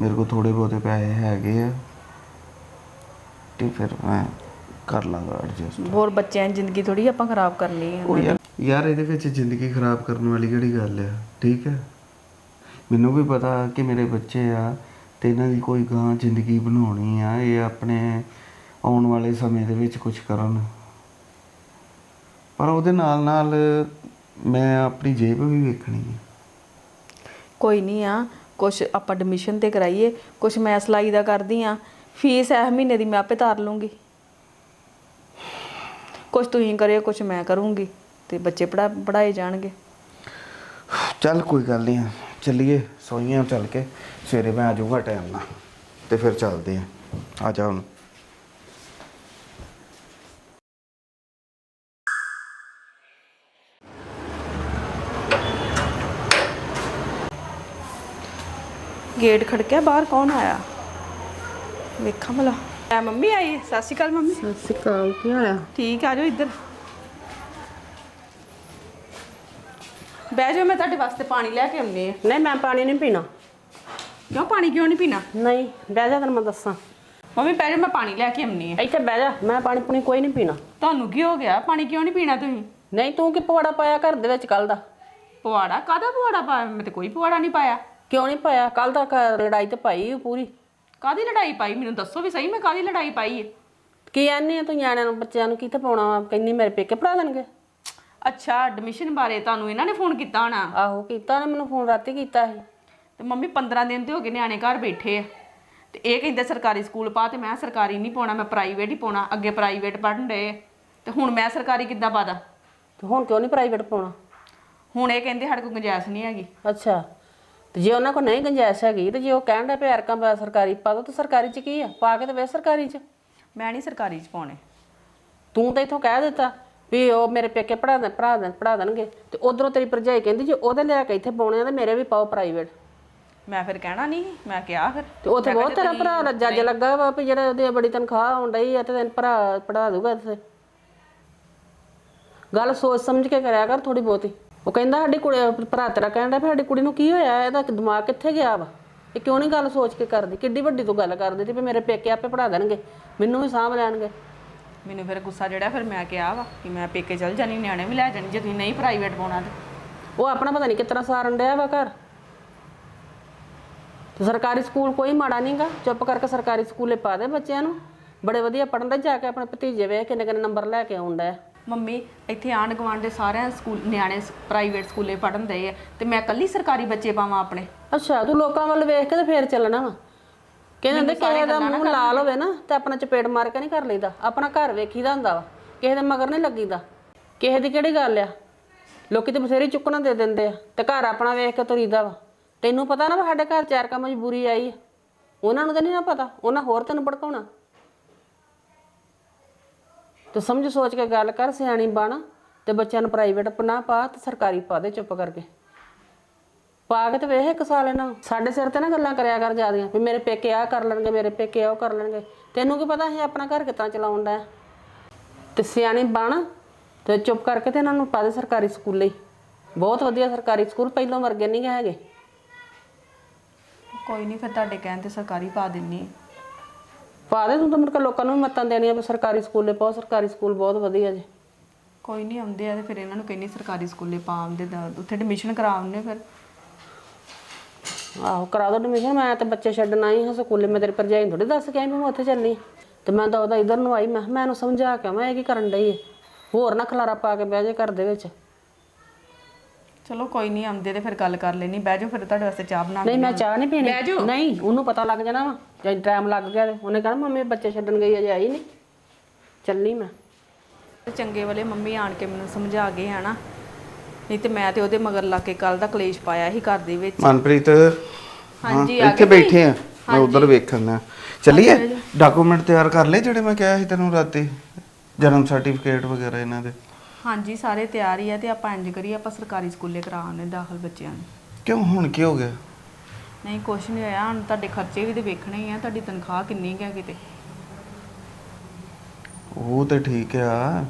ਮੇਰੇ ਕੋਲ ਥੋੜੇ ਬਹੁਤੇ ਪੈਸੇ ਹੈਗੇ ਆ ਤੇ ਫਿਰ ਮੈਂ ਕਰ ਲਾਂਗਾ ਐਡਜਸਟ ਹੋਰ ਬੱਚਿਆਂ ਦੀ ਜ਼ਿੰਦਗੀ ਥੋੜੀ ਆਪਾਂ ਖਰਾਬ ਕਰਨੀ ਹੈ ਉਹ ਯਾਰ ਯਾਰ ਇਹਦੇ ਵਿੱਚ ਜ਼ਿੰਦਗੀ ਖਰਾਬ ਕਰਨ ਵਾਲੀ ਕਿਹੜੀ ਗੱਲ ਆ? ਠੀਕ ਹੈ ਮੈਨੂੰ ਵੀ ਪਤਾ ਕਿ ਮੇਰੇ ਬੱਚੇ ਆ ਤੇ ਇਹਨਾਂ ਦੀ ਕੋਈ ਗਾਂ ਜ਼ਿੰਦਗੀ ਬਣਾਉਣੀ ਆ ਇਹ ਆਪਣੇ ਆਉਣ ਵਾਲੇ ਸਮੇਂ ਦੇ ਵਿੱਚ ਕੁਝ ਕਰਨ। ਪਰ ਉਹਦੇ ਨਾਲ ਨਾਲ ਮੈਂ ਆਪਣੀ ਜੇਬ ਵੀ ਵੇਖਣੀ ਹੈ ਕੋਈ ਨਹੀਂ ਆ ਕੁਛ ਆਪਾਂ ਐਡਮਿਸ਼ਨ ਤੇ ਕਰਾਈਏ, ਕੁਛ ਮੈਂ ਸਿਲਾਈ ਦਾ ਕਰਦੀ ਆ ਫੀਸ ਇਹ ਮਹੀਨੇ ਦੀ ਮੈਂ ਆਪੇ ਤਾਰ ਲੂੰਗੀ। ਕੁਛ ਤੁਸੀਂ ਕਰਿਓ, ਕੁਛ ਮੈਂ ਕਰੂੰਗੀ, ਤੇ ਬੱਚੇ ਪੜਾ ਪੜਾਏ ਜਾਣਗੇ। ਚੱਲ ਕੋਈ ਗੱਲ ਨਹੀਂ ਚੱਲੀਏ ਸੋਈਆਂ ਚੱਲ ਕੇ, ਸਵੇਰੇ ਮੈਂ ਆ ਜਾਊਗਾ ਟਾਈਮ ਨਾਲ, ਤੇ ਫਿਰ ਚੱਲਦੇ ਆ। ਆ ਜਾ ਹੁਣ। ਗੇਟ ਖੜਕਿਆ ਬਾਹਰ ਕੌਣ ਆਇਆ? ਵੇਖਾਂ ਭਲਾ। ਐ ਮੰਮੀ ਆਈ? ਹੈ। ਸਤਿ ਸ਼੍ਰੀ ਅਕਾਲ ਮੰਮੀ। ਸਿੱਕਾ ਕੀ ਹੋਇਆ ਠੀਕ ਆ ਜਾਓ ਇੱਧਰ। ਬਹਿ ਜਾਓ ਮੈਂ ਤੁਹਾਡੇ ਵਾਸਤੇ ਪਾਣੀ ਲੈ ਕੇ ਆਉਂਦੀ ਆ ਨਹੀਂ ਮੈਂ ਪਾਣੀ ਨਹੀਂ ਪੀਣਾ। ਕਿਉਂ ਪਾਣੀ ਕਿਉਂ ਨਹੀਂ ਪੀਣਾ? ਨਹੀਂ ਬਹਿ ਜਾ ਤੈਨੂੰ ਮੈਂ ਦੱਸਾਂ। ਮੰਮੀ ਬਹਿ ਜਾਓ ਮੈਂ ਪਾਣੀ ਲੈ ਕੇ ਆਉਂਦੀ ਆ ਇੱਥੇ ਬਹਿ ਜਾ ਮੈਂ ਪਾਣੀ ਪੂਣੀ ਕੋਈ ਨਹੀਂ ਪੀਣਾ। ਤੁਹਾਨੂੰ ਕੀ ਹੋ ਗਿਆ? ਪਾਣੀ ਕਿਉਂ ਨਹੀਂ ਪੀਣਾ ਤੁਸੀਂ? ਨਹੀਂ ਤੂੰ ਕੀ ਪਵਾੜਾ ਪਾਇਆ ਘਰ ਦੇ ਵਿੱਚ ਕੱਲ ਦਾ? ਪਵਾੜਾ? ਕਾਹਦਾ ਪਵਾੜਾ ਪਾਇਆ? ਮੈਂ ਤੇ ਕੋਈ ਪਵਾੜਾ ਨਹੀਂ ਪਾਇਆ। ਕਿਉਂ ਨਹੀਂ ਪਾਇਆ? ਕੱਲ ਘਰ ਲੜਾਈ ਤੇ ਪਾਈ ਹੋਈ ਪੂਰੀ। ਕਾਹਦੀ ਲੜਾਈ ਪਾਈ? ਮੈਨੂੰ ਦੱਸੋ ਵੀ ਸਹੀ ਮੈਂ ਕਾਹਦੀ ਲੜਾਈ ਪਾਈ ਹੈ ਕੀ ਆਨੇ ਤੂੰ ਨਿਆਣਿਆਂ ਨੂੰ ਬੱਚਿਆਂ ਨੂੰ? ਕਿੱਥੇ ਪਾਉਣਾ ਵਾ? ਕਹਿੰਦੀ ਮੇਰੇ ਪੇਕੇ ਪੜਾ ਦੇਣਗੇ ਅੱਛਾ ਐਡਮਿਸ਼ਨ ਬਾਰੇ ਤੁਹਾਨੂੰ ਇਹਨਾਂ ਨੇ ਫੋਨ ਕੀਤਾ ਹੋਣਾ? ਆਹੋ ਕੀਤਾ ਨੇ ਮੈਨੂੰ ਫੋਨ ਰਾਤੀ ਕੀਤਾ ਸੀ। ਤੇ ਮੰਮੀ 15 ਦਿਨ ਤੇ ਹੋ ਗਏ ਨਿਆਣੇ ਘਰ ਬੈਠੇ ਆ। ਤੇ ਇਹ ਕਹਿੰਦੇ ਸਰਕਾਰੀ ਸਕੂਲ ਪਾ ਤੇ ਮੈਂ ਸਰਕਾਰੀ ਨਹੀਂ ਪਾਉਣਾ ਮੈਂ ਪ੍ਰਾਈਵੇਟ ਹੀ ਪਾਉਣਾ। ਅੱਗੇ ਪ੍ਰਾਈਵੇਟ ਪੜ੍ਹਨ ਡਏ ਤੇ ਹੁਣ ਮੈਂ ਸਰਕਾਰੀ ਕਿੱਦਾਂ ਪਾਦਾ? ਤੇ ਹੁਣ ਕਿਉਂ ਨਹੀਂ ਪ੍ਰਾਈਵੇਟ ਪਾਉਣਾ? ਹੁਣ ਇਹ ਕਹਿੰਦੇ ਸਾਡੇ ਕੋਲ ਗੁੰਜਾਇਸ਼ ਨਹੀਂ ਹੈਗੀ। ਅੱਛਾ। ਤੇ ਜੇ ਉਹਨਾਂ ਕੋਲ ਨਹੀਂ ਗੁੰਜਾਇਸ਼ ਹੈਗੀ ਤੇ ਜੇ ਉਹ ਕਹਿਣ ਦਾ ਪਿਆਰ ਕਾ ਸਰਕਾਰੀ ਪਾ ਦੋ ਤੇ ਸਰਕਾਰੀ ਚ ਕੀ ਆ? ਪਾ ਕੇ ਤੇ ਵੇ ਸਰਕਾਰੀ ਚ। ਮੈਂ ਨਹੀਂ ਸਰਕਾਰੀ ਚ ਪਾਉਣੇ। ਤੂੰ ਤਾਂ ਇਥੋਂ ਕਹਿ ਦਿੱਤਾ ਵੀ ਉਹ ਮੇਰੇ ਪੇਕੇ ਪੜਾ ਦੇ ਪੜਾ ਦੇ ਪੜਾ ਦੇਣਗੇ। ਤੇ ਉਧਰੋਂ ਤੇਰੀ ਭਰਜਾਈ ਕਹਿੰਦੀ ਜੇ ਉਹਦੇ ਲਿਆ ਕੇ ਇੱਥੇ ਪਾਉਣੇ ਆ ਤੇ ਮੇਰੇ ਵੀ ਪਾਓ ਪ੍ਰਾਈਵੇਟ ਮੈਂ ਫਿਰ ਕਹਿਣਾ ਨਹੀਂ ਮੈਂ ਕਿਹਾ ਫਿਰ। ਤੇ ਉੱਥੇ ਬਹੁਤ ਤੇਰਾ ਭਰਾ ਦਾ ਜੱਜ ਲੱਗਾ ਵਾ ਵੀ ਜਿਹੜਾ ਉਹਦੀ ਬੜੀ ਤਨਖਾਹ ਆਉਣ ਡਈ ਆ ਤੇ ਤੈਨੂੰ ਭਰਾ ਪੜਾ ਦੂਗਾ ਇੱਥੇ। ਗੱਲ ਸੋਚ ਸਮਝ ਕੇ ਕਰਿਆ ਕਰ ਥੋੜੀ ਬਹੁਤੀ। ਉਹ ਕਹਿੰਦਾ ਸਾਡੀ ਕੁੜੀ ਭਰਾ ਤੇਰਾ ਕਹਿੰਦਾ ਵੀ ਸਾਡੀ ਕੁੜੀ ਨੂੰ ਕੀ ਹੋਇਆ ਇਹਦਾ ਦਿਮਾਗ ਕਿੱਥੇ ਗਿਆ ਵਾ? ਇਹ ਕਿਉਂ ਨਹੀਂ ਗੱਲ ਸੋਚ ਕੇ ਕਰਦੀ? ਕਿੱਡੀ ਵੱਡੀ ਤੂੰ ਗੱਲ ਕਰਦੀ ਤੇ ਵੀ ਮੇਰੇ ਪੇਕੇ ਆਪੇ ਪੜਾ ਦੇਣਗੇ ਮੈਨੂੰ ਵੀ ਸਾਂਭ ਲੈਣਗੇ। ਮੈਨੂੰ ਫਿਰ ਗੁੱਸਾ ਜਿਹੜਾ ਫਿਰ ਮੈਂ ਕਿਹਾ ਵਾ ਕਿ ਮੈਂ ਪੇਕੇ ਚਲ ਜਾਣੀ ਨਿਆਣੇ ਵੀ ਲੈ ਜਾਣੀ ਜੇ ਤੁਸੀਂ ਨਹੀਂ ਪ੍ਰਾਈਵੇਟ ਪਾਉਣਾ ਤੇ। ਉਹ ਆਪਣਾ ਪਤਾ ਨਹੀਂ ਕਿਤਨਾ ਸਾਰਨ ਡਿਆ ਵਾ ਘਰ। ਤੇ ਸਰਕਾਰੀ ਸਕੂਲ ਕੋਈ ਮਾੜਾ ਨਹੀਂਗਾ ਚੁੱਪ ਕਰਕੇ ਸਰਕਾਰੀ ਸਕੂਲੇ ਪਾ ਦੇ ਬੱਚਿਆਂ ਨੂੰ। ਬੜੇ ਵਧੀਆ ਪੜਨ ਦੇ ਜਾ ਕੇ ਆਪਣੇ ਭਤੀਜੇ ਵੇ ਕਿੰਨੇ ਕਿੰਨੇ ਨੰਬਰ ਲੈ ਕੇ ਆਉਂਦਾ ਹੈ। ਮੰਮੀ ਇੱਥੇ ਆਂਢ ਗੁਆਂਢ ਦੇ ਸਾਰਿਆਂ ਸਕੂਲ ਨਿਆਣੇ ਪ੍ਰਾਈਵੇਟ ਸਕੂਲੇ ਪੜਨ ਦੇ ਆ ਤੇ ਮੈਂ ਇਕੱਲੀ ਸਰਕਾਰੀ ਬੱਚੇ ਪਾਵਾਂ ਆਪਣੇ? ਅੱਛਾ ਤੂੰ ਲੋਕਾਂ ਵੱਲ ਵੇਖ ਕੇ ਤੇ ਫੇਰ ਚੱਲਣਾ ਵਾ। ਕਹਿੰਦੇ ਹੁੰਦੇ ਕਿਸੇ ਦਾ ਮੂੰਹ ਲਾਲ ਹੋਵੇ ਨਾ ਤੇ ਆਪਣਾ ਚਪੇੜ ਮਾਰ ਕੇ ਨਹੀਂ ਕਰ ਲਈਦਾ। ਆਪਣਾ ਘਰ ਵੇਖੀਦਾ ਹੁੰਦਾ ਵਾ ਕਿਸੇ ਦੇ ਮਗਰ ਨਹੀਂ ਲੱਗੀਦਾ। ਕਿਸੇ ਦੀ ਕਿਹੜੀ ਗੱਲ ਆ? ਲੋਕੀ ਤੇ ਬਥੇਰੀ ਚੁੱਕਣਾ ਦੇ ਦਿੰਦੇ ਆ ਤੇ ਘਰ ਆਪਣਾ ਵੇਖ ਕੇ ਤੁਰੀਦਾ ਵਾ। ਤੈਨੂੰ ਪਤਾ ਨਾ ਸਾਡੇ ਘਰ ਚਾਰ ਕਾ ਮਜਬੂਰੀ ਆਈ ਉਹਨਾਂ ਨੂੰ ਤਾਂ ਨਹੀਂ ਨਾ ਪਤਾ ਉਹਨਾਂ ਹੋਰ ਤੈਨੂੰ ਭੜਕਾਉਣਾ। ਤੂੰ ਸਮਝ ਸੋਚ ਕੇ ਗੱਲ ਕਰ, ਸਿਆਣੀ ਬਣ ਤੇ ਬੱਚਿਆਂ ਨੂੰ ਪ੍ਰਾਈਵੇਟ ਨਾ ਪਾ ਤੇ ਸਰਕਾਰੀ ਪਾ ਦੇ ਚੁੱਪ ਕਰਕੇ। ਪਾ ਕੇ ਤੇ ਵੇਖ ਇੱਕ ਸਾਲ ਇਹਨਾਂ ਨੂੰ। ਸਾਡੇ ਸਿਰ ਤੇ ਨਾ ਗੱਲਾਂ ਕਰਿਆ ਕਰ ਜਾਂਦੀਆਂ ਵੀ ਮੇਰੇ ਪੇਕੇ ਆ ਕਰ ਲੈਣਗੇ, ਮੇਰੇ ਪੇਕੇ ਉਹ ਕਰ ਲੈਣਗੇ। ਤੈਨੂੰ ਕੀ ਪਤਾ ਅਸੀਂ ਆਪਣਾ ਘਰ ਕਿੱਦਾਂ ਚਲਾਉਣ ਦਾ ਤੇ ਸਿਆਣੀ ਬਣ ਤੇ ਚੁੱਪ ਕਰਕੇ ਤੇ ਇਹਨਾਂ ਨੂੰ ਪਾ ਦੇ ਸਰਕਾਰੀ ਸਕੂਲੇ। ਹੀ ਬਹੁਤ ਵਧੀਆ ਸਰਕਾਰੀ ਸਕੂਲ ਪਹਿਲੋਂ ਵਰਗੇ ਨਹੀਂ ਹੈਗੇ। ਕੋਈ ਨਹੀਂ, ਫਿਰ ਤੁਹਾਡੇ ਕਹਿਣ ਤੇ ਸਰਕਾਰੀ ਪਾ ਦਿੰਨੀ। ਪਾ ਦੇ ਤੂੰ ਤਾਂ ਮੁੜ ਕੇ ਲੋਕਾਂ ਨੂੰ ਵੀ ਮੱਤਾਂ ਦੇਣੀਆਂ ਵੀ ਸਰਕਾਰੀ ਸਕੂਲੇ ਪਾਓ ਸਰਕਾਰੀ ਸਕੂਲ ਬਹੁਤ ਵਧੀਆ ਜੀ। ਕੋਈ ਨਹੀਂ ਆਉਂਦੇ ਆ ਤੇ ਫਿਰ ਇਹਨਾਂ ਨੂੰ ਕਹਿੰਨੀ ਸਰਕਾਰੀ ਸਕੂਲੇ ਪਾ ਆਉਂਦੇ ਤਾਂ ਉੱਥੇ ਐਡਮਿਸ਼ਨ ਕਰਾ ਆਉਂਦੇ ਫਿਰ। ਆਹੋ ਕਰਾ ਦੋ ਐਡਮਿਸ਼ਨ ਮੈਂ ਤੇ ਬੱਚੇ ਛੱਡਣ ਆਈ ਹਾਂ ਸਕੂਲੇ ਮੈਂ ਤੇਰੀ ਭਰਜਾਈ ਨੂੰ ਥੋੜੀ ਦੱਸ ਕੇ ਆਈ ਵੀ ਮੈਂ ਉੱਥੇ ਚੱਲੀ। ਤੇ ਮੈਂ ਤਾਂ ਉਹਦਾ ਇਧਰ ਨੂੰ ਆਈ ਮੈਂ ਕਿਹਾ ਮੈਂ ਇਹਨੂੰ ਸਮਝਾ ਕੇ ਮੈਂ ਇਹ ਕੀ ਕਰਨ ਡਈ ਹੈ? ਹੋਰ ਨਾ ਖਲਾਰਾ ਪਾ ਕੇ ਬਹਿ ਜੇ ਘਰ ਦੇ ਵਿੱਚ। ਚਲੋ ਕੋਈ ਨਹੀਂ ਆਉਂਦੇ ਤੇ ਫਿਰ ਗੱਲ ਕਰ ਲੈਣੀ ਬਹਿ ਜਾਓ ਫਿਰ ਤੁਹਾਡੇ ਵਾਸਤੇ ਚਾਹ ਬਣਾ ਨਹੀਂ ਮੈਂ ਚਾਹ ਨਹੀਂ ਪੀਣੀ। ਬਹਿ ਜਾਓ। ਨਹੀਂ ਉਹਨੂੰ ਪਤਾ ਲੱਗ ਜਾਣਾ ਵਾ ਜੇ ਟਾਈਮ ਲੱਗ ਗਿਆ ਤੇ। ਉਹਨੇ ਕਹਿਣਾ ਮੰਮੀ ਬੱਚੇ ਛੱਡਣ ਗਈ ਅਜੇ ਆਈ ਨਹੀਂ। ਚੱਲੀ ਮੈਂ। ਤੇ ਚੰਗੇ ਵਾਲੇ ਮੰਮੀ ਆਣ ਕੇ ਮੈਨੂੰ ਸਮਝਾ ਗਏ ਹਨਾ। ਨਹੀਂ ਤੇ ਮੈਂ ਤੇ ਉਹਦੇ ਮਗਰ ਲੱਗ ਕੇ ਕੱਲ ਦਾ ਕਲੇਸ਼ ਪਾਇਆ ਸੀ ਘਰ ਦੇ ਵਿੱਚ। ਮਨਪ੍ਰੀਤ ਹਾਂਜੀ, ਆ ਇੱਥੇ ਗਏ ਬੈਠੇ ਆ। ਮੈਂ ਉਧਰ ਵੇਖਣ ਆ ਚੱਲੀਏ ਡਾਕੂਮੈਂਟ ਤਿਆਰ ਕਰ ਲਏ ਜਿਹੜੇ ਮੈਂ ਕਿਹਾ ਸੀ ਤੈਨੂੰ ਰਾਤੀ? ਜਨਮ ਸਰਟੀਫਿਕੇਟ ਵਗੈਰਾ ਇਹਨਾਂ ਦੇ। ਹਾਂਜੀ ਸਾਰੇ ਤਿਆਰ ਹੀ ਆ ਤੇ ਆਪਾਂ ਇੰਜ ਕਰੀਏ ਆਪਾਂ ਸਰਕਾਰੀ ਸਕੂਲੇ ਕਰਾਉਣੇ ਦਾਖਲ ਬੱਚਿਆਂ ਨੂੰ। ਕਿਉਂ ਹੁਣ ਕੀ ਹੋ ਗਿਆ? ਨਹੀਂ ਕੁਛ ਨਹੀਂ ਹੋਇਆ ਹੁਣ ਤੁਹਾਡੇ ਖਰਚੇ ਵੀ ਤੇ ਵੇਖਣੇ ਹੀ ਆ ਤੁਹਾਡੀ ਤਨਖਾਹ ਕਿੰਨੀ ਕੁ ਹੈ ਕਿਤੇ? ਉਹ ਤੇ ਠੀਕ ਆ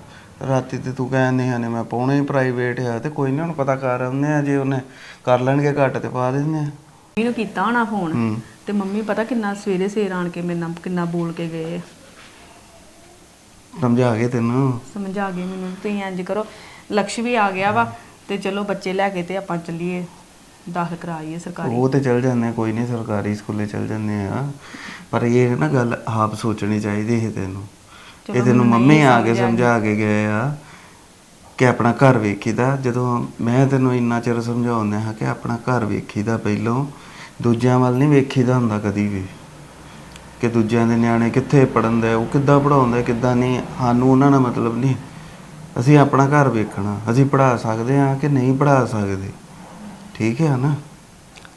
ਰਾਤੀ ਤੇ ਤੂੰ ਕਹਿੰਦੇ ਨੇ ਮੈਂ ਪਾਉਣਾ ਹੀ ਪ੍ਰਾਈਵੇਟ ਆ ਤੇ ਕੋਈ ਨਹੀਂ ਹੁਣ ਪਤਾ ਕਰ ਆਉਂਦੇ ਆ ਜੇ ਉਹਨੇ ਕਰ ਲੈਣਗੇ ਘੱਟ ਤੇ ਪਾ ਦਿੰਦੇ ਆ। ਮੰਮੀ ਨੂੰ ਕੀਤਾ ਹੋਣਾ ਫੋਨ ਹੂੰ। ਤੇ ਮੰਮੀ ਪਤਾ ਕਿੰਨਾ ਸਵੇਰੇ ਸਵੇਰ ਆਣ ਕੇ ਮੇਰੇ ਨਾਲ ਕਿੰਨਾ ਬੋਲ ਕੇ ਗਏ ਆ। ਸਮਝਾ ਕੇ ਤੈਨੂੰ? ਸਮਝਾ ਗਏ ਮੈਨੂੰ। ਤੁਸੀਂ ਇੰਜ ਕਰੋ। ਲਕਸ਼ ਵੀ ਆ ਗਿਆ ਵਾ ਤੇ ਚਲੋ ਬੱਚੇ ਲੈ ਕੇ ਤੇ ਆਪਾਂ ਚੱਲੀਏ। ਦਾਖਲ ਕਰਾਈਏ ਸਰਕਾਰੀ। ਉਹ ਤੇ ਚਲ ਜਾਂਦੇ ਆ, ਕੋਈ ਨਹੀਂ ਸਰਕਾਰੀ ਸਕੂਲੇ ਚਲ ਜਾਂਦੇ ਆ। ਪਰ ਇਹ ਨਾ ਗੱਲ ਆਪ ਸੋਚਣੀ ਚਾਹੀਦੀ ਹੈ ਤੈਨੂੰ। ਇਹ ਤੈਨੂੰ ਮੰਮੀ ਆ ਕੇ ਸਮਝਾ ਕੇ ਗਏ ਆ ਕਿ ਆਪਣਾ ਘਰ ਵੇਖੀਦਾ। ਜਦੋਂ ਮੈਂ ਤੈਨੂੰ ਇੰਨਾ ਚਿਰ ਸਮਝਾਉਂਦਾ ਹਾਂ ਕਿ ਆਪਣਾ ਘਰ ਵੇਖੀਦਾ ਪਹਿਲੋਂ ਦੂਜਿਆਂ ਵੱਲ ਨਹੀਂ ਵੇਖੀਦਾ ਹੁੰਦਾ ਕਦੀ ਵੀ। ਕਿ ਦੂਜਿਆਂ ਦੇ ਨਿਆਣੇ ਕਿੱਥੇ ਪੜਨ ਦੇ ਉਹ ਕਿੱਦਾਂ ਪੜਾਉਂਦੇ ਕਿੱਦਾਂ ਨਹੀਂ ਸਾਨੂੰ ਉਹਨਾਂ ਨਾਲ ਮਤਲਬ ਨਹੀਂ। ਅਸੀਂ ਆਪਣਾ ਘਰ ਵੇਖਣਾ ਅਸੀਂ ਪੜਾ ਸਕਦੇ ਹਾਂ ਕਿ ਨਹੀਂ ਪੜਾ ਸਕਦੇ। ਠੀਕ ਹੈ ਨਾ?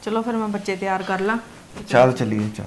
ਚਲੋ ਫਿਰ ਮੈਂ ਬੱਚੇ ਤਿਆਰ ਕਰ ਲਾਂ। ਚੱਲ ਚੱਲੀਏ ਚੱਲ।